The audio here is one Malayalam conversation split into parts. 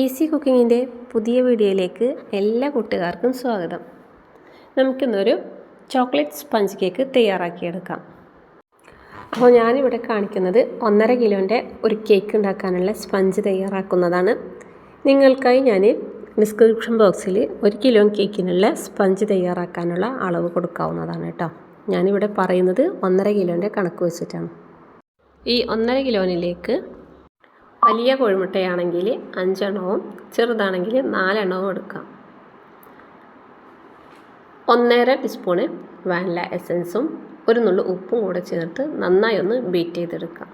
ഈസി കുക്കിങ്ങിന്റെ പുതിയ വീഡിയോയിലേക്ക് എല്ലാ കൂട്ടുകാർക്കും സ്വാഗതം. നമുക്കിന്നൊരു ചോക്ലേറ്റ് സ്പഞ്ച് കേക്ക് തയ്യാറാക്കിയെടുക്കാം. അപ്പോൾ ഞാനിവിടെ കാണിക്കുന്നത് ഒന്നര കിലോന്റെ ഒരു കേക്ക് ഉണ്ടാക്കാനുള്ള സ്പഞ്ച് തയ്യാറാക്കുന്നതാണ്. നിങ്ങൾക്കായി ഞാൻ ഡിസ്ക്രിപ്ഷൻ ബോക്സിൽ ഒരു കിലോ കേക്കിനുള്ള സ്പഞ്ച് തയ്യാറാക്കാനുള്ള അളവ് കൊടുക്കാവുന്നതാണ് കേട്ടോ. ഞാനിവിടെ പറയുന്നത് ഒന്നര കിലോന്റെ കണക്ക് വെച്ചിട്ടാണ്. ഈ ഒന്നര കിലോനിലേക്ക് വലിയ കോഴിമുട്ടയാണെങ്കിൽ അഞ്ചെണ്ണവും ചെറുതാണെങ്കിൽ നാലെണ്ണവും എടുക്കാം. ഒന്നര ടീസ്പൂണ് വാനില എസൻസും ഒരു നുള്ളു ഉപ്പും കൂടെ ചേർത്ത് നന്നായി ഒന്ന് ബീറ്റ് ചെയ്തെടുക്കാം.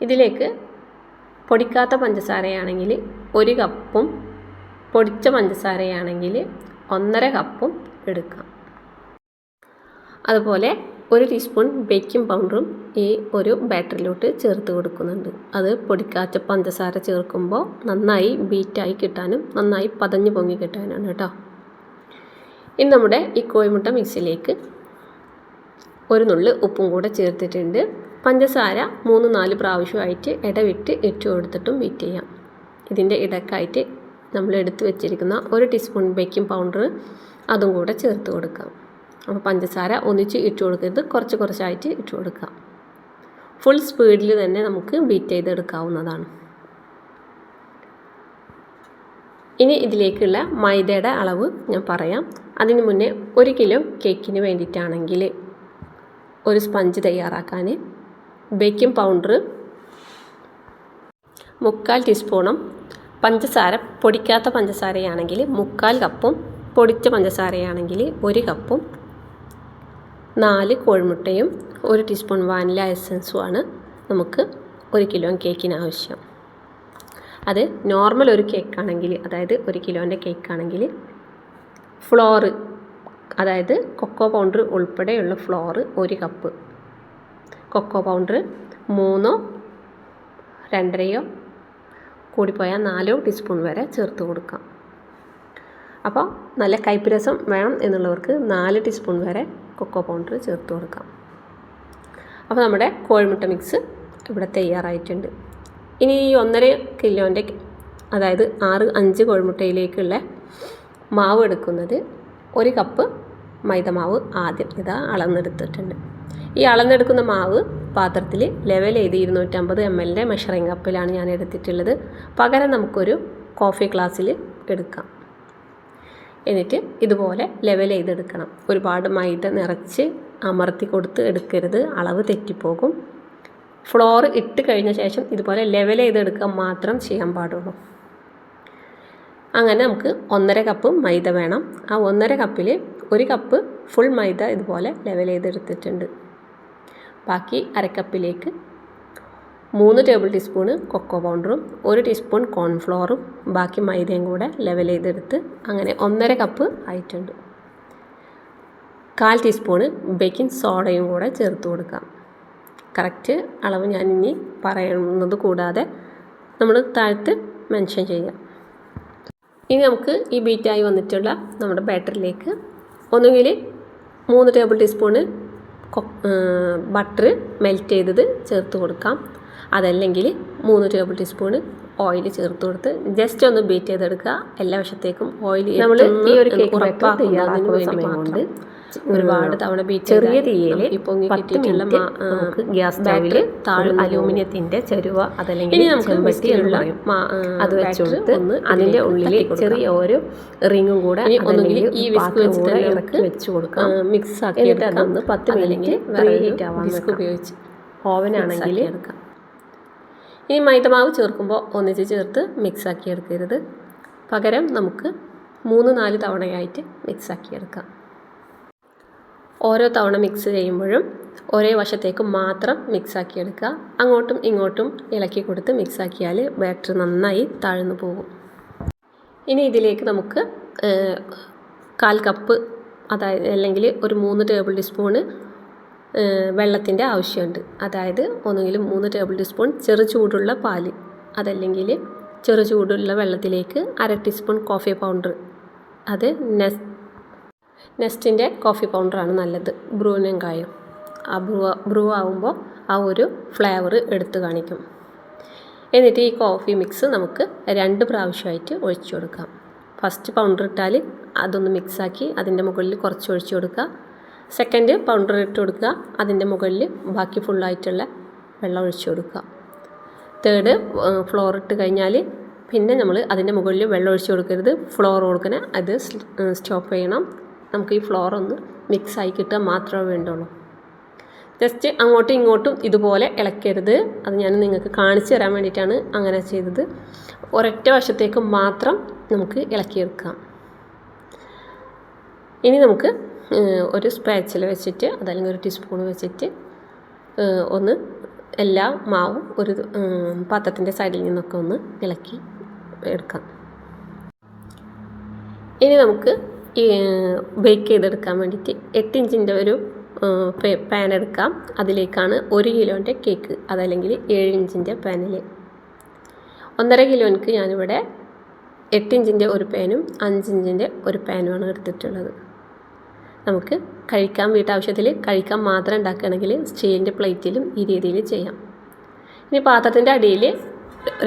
ഇതിലേക്ക് പൊടിക്കാത്ത പഞ്ചസാരയാണെങ്കിൽ ഒരു കപ്പും പൊടിച്ച പഞ്ചസാരയാണെങ്കിൽ ഒന്നര കപ്പും എടുക്കാം. അതുപോലെ ഒരു ടീസ്പൂൺ ബേക്കിംഗ് പൗഡറും ഈ ഒരു ബാറ്ററിലോട്ട് ചേർത്ത് കൊടുക്കുന്നുണ്ട്. അത് പൊടിക്കാച്ച പഞ്ചസാര ചേർക്കുമ്പോൾ നന്നായി ബീറ്റായി കിട്ടാനും നന്നായി പതഞ്ഞ് പൊങ്ങി കിട്ടാനാണ് കേട്ടോ. ഇനി നമ്മുടെ ഈ കോഴിമുട്ട മിക്സിലേക്ക് ഒരു നുള്ളി ഉപ്പും കൂടെ ചേർത്തിട്ടുണ്ട്. പഞ്ചസാര മൂന്ന് നാല് പ്രാവശ്യമായിട്ട് ഇടവിട്ട് ഇട്ട് കൊടുത്തിട്ടും ബീറ്റ് ചെയ്യാം. ഇതിന്റെ ഇടക്കായിട്ട് നമ്മൾ എടുത്തു വെച്ചിരിക്കുന്ന ഒരു ടീസ്പൂൺ ബേക്കിംഗ് പൗഡർ അതും കൂടെ ചേർത്ത് കൊടുക്കാം. അപ്പോൾ പഞ്ചസാര ഒന്നിച്ച് ഇട്ട് കൊടുക്കരുത്. കുറച്ച് കുറച്ചായിട്ട് ഇട്ട് കൊടുക്കുക. ഫുൾ സ്പീഡിൽ തന്നെ നമുക്ക് ബീറ്റ് ചെയ്തെടുക്കാവുന്നതാണ്. ഇനി ഇതിലേക്കുള്ള മൈദയുടെ അളവ് ഞാൻ പറയാം. അതിന് മുന്നേ ഒരു കിലോ കേക്കിന് വേണ്ടിയിട്ടാണെങ്കിൽ ഒരു സ്പഞ്ച് തയ്യാറാക്കാൻ ബേക്കിംഗ് പൗഡർ മുക്കാൽ ടീസ്പൂണും പഞ്ചസാര പൊടിക്കാത്ത പഞ്ചസാരയാണെങ്കിൽ മുക്കാൽ കപ്പും പൊടിച്ച പഞ്ചസാരയാണെങ്കിൽ ഒരു കപ്പും നാല് കോഴിമുട്ടയും ഒരു ടീസ്പൂൺ വാനില എസൻസുമാണ് നമുക്ക് ഒരു കിലോ കേക്കിന് ആവശ്യം. അത് നോർമൽ ഒരു കേക്കാണെങ്കിൽ അതായത് ഒരു കിലോന്റെ കേക്കാണെങ്കിൽ ഫ്ലോറ് അതായത് കൊക്കോ പൗഡർ ഉൾപ്പെടെയുള്ള ഫ്ലോറ് ഒരു കപ്പ്. കൊക്കോ പൗഡർ മൂന്നോ രണ്ടരയോ കൂടിപ്പോയാൽ നാലോ ടീസ്പൂൺ വരെ ചേർത്ത് കൊടുക്കാം. അപ്പോൾ നല്ല കയ്പ്പ് രസം വേണം എന്നുള്ളവർക്ക് നാല് ടീസ്പൂൺ വരെ കൊക്കോ പൗഡർ ചേർത്ത് കൊടുക്കാം. അപ്പോൾ നമ്മുടെ കോഴിമുട്ട മിക്സ് ഇവിടെ തയ്യാറായിട്ടുണ്ട്. ഇനി ഈ ഒന്നര കിലോന്റെ അതായത് ആറ് അഞ്ച് കോഴിമുട്ടയിലേക്കുള്ള മാവ് എടുക്കുന്നത് ഒരു കപ്പ് മൈദമാവ് ആദ്യം ഇതാ അളന്നെടുത്തിട്ടുണ്ട്. ഈ അളന്നെടുക്കുന്ന മാവ് പാത്രത്തിൽ ലെവൽ ചെയ്ത് ഇരുന്നൂറ്റമ്പത് എം എല്ലിന്റെ മെഷറിംഗ് കപ്പിലാണ് ഞാൻ എടുത്തിട്ടുള്ളത്. പകരം നമുക്കൊരു കോഫി ഗ്ലാസ്സിൽ എടുക്കാം. എന്നിട്ട് ഇതുപോലെ ലെവൽ ചെയ്തെടുക്കണം. ഒരുപാട് മൈദ നിറച്ച് അമർത്തി കൊടുത്ത് എടുക്കരുത്. അളവ് തെറ്റിപ്പോകും. ഫ്ലോർ ഇട്ട് കഴിഞ്ഞ ശേഷം ഇതുപോലെ ലെവൽ ചെയ്തെടുക്കാൻ മാത്രം ചെയ്യാൻ പാടുള്ളൂ. അങ്ങനെ നമുക്ക് ഒന്നര കപ്പ് മൈദ വേണം. ആ ഒന്നര കപ്പിൽ ഒരു കപ്പ് ഫുൾ മൈദ ഇതുപോലെ ലെവൽ ചെയ്തെടുത്തിട്ടുണ്ട്. ബാക്കി അരക്കപ്പിലേക്ക് മൂന്ന് ടേബിൾ ടീസ്പൂണ് കൊക്കോ പൗഡറും ഒരു ടീസ്പൂൺ കോൺഫ്ലോറും ബാക്കി മൈദയും കൂടെ ലെവൽ ചെയ്തെടുത്ത് അങ്ങനെ ഒന്നര കപ്പ് ആയിട്ടുണ്ട്. കാൽ ടീസ്പൂണ് ബേക്കിംഗ് സോഡയും കൂടെ ചേർത്ത് കൊടുക്കാം. കറക്റ്റ് അളവ് ഞാൻ ഇനി പറയുന്നത് കൂടാതെ നമ്മൾ താഴത്ത് മെൻഷൻ ചെയ്യാം. ഇനി നമുക്ക് ഈ ബീറ്റായി വന്നിട്ടുള്ള നമ്മുടെ ബാറ്ററിലേക്ക് ഒന്നുകിൽ മൂന്ന് ടേബിൾ ടീസ്പൂണ് ബട്ടർ മെൽറ്റ് ചെയ്തത് ചേർത്ത് കൊടുക്കാം. അതല്ലെങ്കിൽ മൂന്ന് ടേബിൾ ടീസ്പൂൺ ഓയിൽ ചേർത്ത് കൊടുത്ത് ജസ്റ്റ് ഒന്ന് ബീറ്റ് ചെയ്തെടുക്കുക. എല്ലാ വശത്തേക്കും ഓയിൽ നമ്മൾ ഈ ഒരു കേക്ക് ഉറപ്പാക്കുന്നതിന് വേണ്ടി ഒരുപാട് തവണ ബീറ്റ് ചെറിയ തീയിൽ ഇപ്പോൾ കിട്ടിയിട്ടുള്ള ഗ്യാസ് സ്റ്റൗവിൽ താഴെ അലൂമിനിയത്തിന്റെ ചെരുവ അതല്ലെങ്കിൽ ഇനി നമുക്ക് അത് വെച്ചുകൊടുത്ത് ഒന്ന് അതിന്റെ ഉള്ളിൽ ചെറിയ ഒരു റിങ്ങും കൂടെ ഒന്നുകിൽ ഈ വിസ്ക് വെച്ചിട്ട് ഇറക്കി വെച്ച് കൊടുക്കാം. മിക്സ് ആക്കി എന്നിട്ട് അതൊന്ന് പത്ത് മിനിറ്റ് ഹീറ്റ് ആവാൻ വിസ്ക് ഉപയോഗിച്ച് ഓവനാണെങ്കിൽ എടുക്കാം. ഇനി മൈദമാവ് ചേർക്കുമ്പോൾ ഒന്നിച്ച് ചേർത്ത് മിക്സാക്കി എടുക്കരുത്. പകരം നമുക്ക് മൂന്ന് നാല് തവണയായിട്ട് മിക്സ് ആക്കി എടുക്കാം. ഓരോ തവണ മിക്സ് ചെയ്യുമ്പോഴും ഒരേ വശത്തേക്ക് മാത്രം മിക്സ് ആക്കി എടുക്കുക. അങ്ങോട്ടും ഇങ്ങോട്ടും ഇളക്കി കൊടുത്ത് മിക്സാക്കിയാൽ ബാറ്റർ നന്നായി താഴ്ന്നു പോകും. ഇനി ഇതിലേക്ക് നമുക്ക് കാൽ കപ്പ് അതായത് അല്ലെങ്കിൽ ഒരു മൂന്ന് ടേബിൾ ടീസ്പൂണ് വെള്ളത്തിന്റെ ആവശ്യമുണ്ട്. അതായത് ഒന്നുകിൽ മൂന്ന് ടേബിൾ ടീസ്പൂൺ ചെറു ചൂടുള്ള പാൽ അതല്ലെങ്കിൽ ചെറു ചൂടുള്ള വെള്ളത്തിലേക്ക് അര ടീസ്പൂൺ കോഫി പൗഡർ അത് നെസ് നെസ്റ്റിന്റെ കോഫി പൗഡറാണ് നല്ലത് ബ്രൂവിനെങ്കായും. ആ ബ്രൂ ബ്രൂ ആവുമ്പോൾ ആ ഒരു ഫ്ലേവർ എടുത്തു കാണിക്കും. എന്നിട്ട് ഈ കോഫി മിക്സ് നമുക്ക് രണ്ട് പ്രാവശ്യമായിട്ട് ഒഴിച്ചു കൊടുക്കാം. ഫസ്റ്റ് പൗഡർ ഇട്ടാൽ അതൊന്ന് മിക്സാക്കി അതിന്റെ മുകളിൽ കുറച്ച് ഒഴിച്ചു കൊടുക്കുക. സെക്കൻഡ് പൗഡർ ഇട്ട് കൊടുക്കുക. അതിന്റെ മുകളിൽ ബാക്കി ഫുള്ളായിട്ടുള്ള വെള്ളം ഒഴിച്ചു കൊടുക്കുക. തേർഡ് ഫ്ലോർ ഇട്ട് കഴിഞ്ഞാൽ പിന്നെ നമ്മൾ അതിന്റെ മുകളിൽ വെള്ളം ഒഴിച്ചു കൊടുക്കരുത്. ഫ്ലോർ കൊടുക്കണേ അത് സ്റ്റോപ്പ് ചെയ്യണം. നമുക്ക് ഈ ഫ്ലോർ ഒന്ന് മിക്സ് മിക്സായി കിട്ടുക മാത്രമേ വേണ്ടുള്ളൂ. ജസ്റ്റ് അങ്ങോട്ടും ഇങ്ങോട്ടും ഇതുപോലെ ഇളക്കരുത്. അത് ഞാൻ നിങ്ങൾക്ക് കാണിച്ചു തരാൻ വേണ്ടിയിട്ടാണ് അങ്ങനെ ചെയ്തത്. ഒരൊറ്റ വശത്തേക്ക് മാത്രം നമുക്ക് ഇളക്കിയെടുക്കാം ഇനി നമുക്ക് ഒരു സ്പാച്ചിൽ വെച്ചിട്ട് അതല്ലെങ്കിൽ ഒരു ടീസ്പൂൺ വെച്ചിട്ട് ഒന്ന് എല്ലാ മാവും ഒരു പാത്രത്തിന്റെ സൈഡിൽ നിന്നൊക്കെ ഒന്ന് ഇളക്കി എടുക്കാം. ഇനി നമുക്ക് ബേക്ക് ചെയ്തെടുക്കാൻ വേണ്ടിയിട്ട് എട്ട് ഇഞ്ചിന്റെ ഒരു പാൻ എടുക്കാം. അതിലേക്കാണ് ഒരു കിലോന്റെ കേക്ക് അതല്ലെങ്കിൽ ഏഴ് ഇഞ്ചിന്റെ പാനിൽ ഒന്നര കിലോയ്ക്ക് ഞാനിവിടെ എട്ട് ഇഞ്ചിന്റെ ഒരു പാനും അഞ്ച് ഇഞ്ചിന്റെ ഒരു പാനുമാണ് എടുത്തിട്ടുള്ളത്. നമുക്ക് കഴിക്കാൻ വീട്ടാവശ്യത്തിൽ കഴിക്കാൻ മാത്രം ഉണ്ടാക്കുകയാണെങ്കിൽ സ്റ്റീലിന്റെ പ്ലേറ്റിലും ഈ രീതിയിൽ ചെയ്യാം. ഇനി പാത്രത്തിന്റെ അടിയിൽ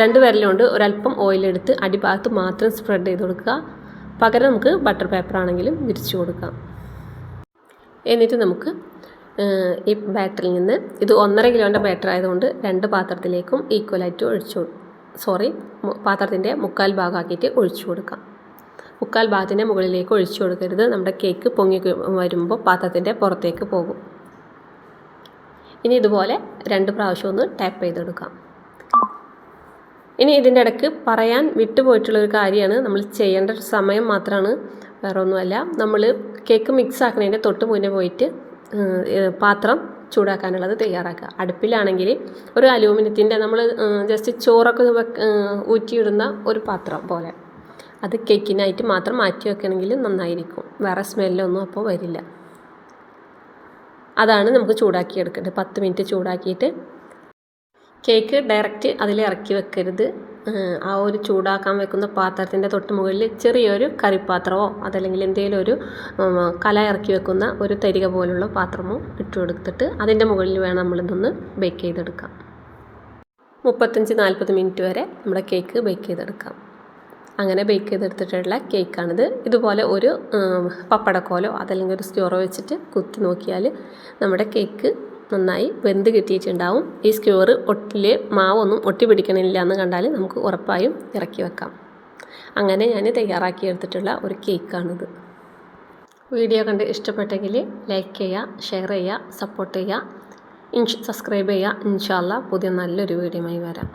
രണ്ട് വിരലുകൊണ്ട് ഒരല്പം ഓയിലെടുത്ത് അടിഭാഗത്ത് മാത്രം സ്പ്രെഡ് ചെയ്ത് കൊടുക്കുക. പകരം നമുക്ക് ബട്ടർ പേപ്പർ ആണെങ്കിലും വിരിച്ചു കൊടുക്കാം. എന്നിട്ട് നമുക്ക് ഈ ബാറ്ററിൽ നിന്ന് ഇത് ഒന്നര കിലോന്റെ ബാറ്റർ ആയതുകൊണ്ട് രണ്ട് പാത്രത്തിലേക്കും ഈക്വലായിട്ട് ഒഴിച്ചു സോറി പാത്രത്തിന്റെ മുക്കാൽ ഭാഗമാക്കിയിട്ട് ഒഴിച്ചു കൊടുക്കാം. മുക്കാൽ ഭാഗത്തിന്റെ മുകളിലേക്ക് ഒഴിച്ചു കൊടുക്കരുത്. നമ്മുടെ കേക്ക് പൊങ്ങി വരുമ്പോൾ പാത്രത്തിന്റെ പുറത്തേക്ക് പോകും. ഇനി ഇതുപോലെ രണ്ട് പ്രാവശ്യം ഒന്ന് ടാപ്പ് ചെയ്തെടുക്കാം. ഇനി ഇതിന്റെ ഇടയ്ക്ക് പറയാൻ വിട്ടുപോയിട്ടുള്ളൊരു കാര്യമാണ്. നമ്മൾ ചെയ്യേണ്ട സമയം മാത്രമാണ്. വേറെ ഒന്നുമല്ല നമ്മൾ കേക്ക് മിക്സ് ആക്കുന്നതിന്റെ തൊട്ട് മുന്നേ പോയിട്ട് പാത്രം ചൂടാക്കാനുള്ളത് തയ്യാറാക്കുക. അടുപ്പിലാണെങ്കിൽ ഒരു അലൂമിനിയത്തിന്റെ നമ്മൾ ജസ്റ്റ് ചോറൊക്കെ ഊറ്റിയിടുന്ന ഒരു പാത്രം പോലെ. അത് കേക്കിനായിട്ട് മാത്രം മാറ്റി വെക്കണമെങ്കിൽ നന്നായിരിക്കും. വേറെ സ്മെല്ലൊന്നും അപ്പോൾ വരില്ല. അതാണ് നമുക്ക് ചൂടാക്കി എടുക്കേണ്ടത് പത്ത് മിനിറ്റ് ചൂടാക്കിയിട്ട് കേക്ക് ഡയറക്റ്റ് അതിൽ ഇറക്കി വെക്കരുത്. ആ ഒരു ചൂടാക്കാൻ വെക്കുന്ന പാത്രത്തിന്റെ തൊട്ട് മുകളിൽ ചെറിയൊരു കറിപ്പാത്രമോ അതല്ലെങ്കിൽ എന്തെങ്കിലും ഒരു കല ഇറക്കി വെക്കുന്ന ഒരു തരിക പോലുള്ള പാത്രമോ ഇട്ട് കൊടുത്തിട്ട് അതിന്റെ മുകളിൽ വേണം നമ്മളിതൊന്ന് ബേക്ക് ചെയ്തെടുക്കാം. മുപ്പത്തഞ്ച് നാൽപ്പത് മിനിറ്റ് വരെ നമ്മുടെ കേക്ക് ബേക്ക് ചെയ്തെടുക്കാം. അങ്ങനെ ബേക്ക് ചെയ്തെടുത്തിട്ടുള്ള കേക്കാണിത് ഇതുപോലെ ഒരു പപ്പടക്കോലോ അതല്ലെങ്കിൽ ഒരു സ്ക്യൂറോ വെച്ചിട്ട് കുത്തി നോക്കിയാൽ നമ്മുടെ കേക്ക് നന്നായി വെന്ത് കിട്ടിയിട്ടുണ്ടാവും. ഈ സ്ക്യൂർ ഒട്ടിൽ മാവൊന്നും ഒട്ടി പിടിക്കണില്ല എന്ന് കണ്ടാൽ നമുക്ക് ഉറപ്പായും ഇറക്കി വെക്കാം. അങ്ങനെ ഞാൻ തയ്യാറാക്കി തയ്യാറാക്കിയെടുത്തിട്ടുള്ള ഒരു കേക്കാണിത് വീഡിയോ കണ്ട് ഇഷ്ടപ്പെട്ടെങ്കിൽ ലൈക്ക് ചെയ്യുക ഷെയർ ചെയ്യുക സപ്പോർട്ട് ചെയ്യുക ഇൻഷ് സബ്സ്ക്രൈബ് ചെയ്യുക ഇൻഷാല്ല പുതിയ നല്ലൊരു വീഡിയോയുമായി വരാം.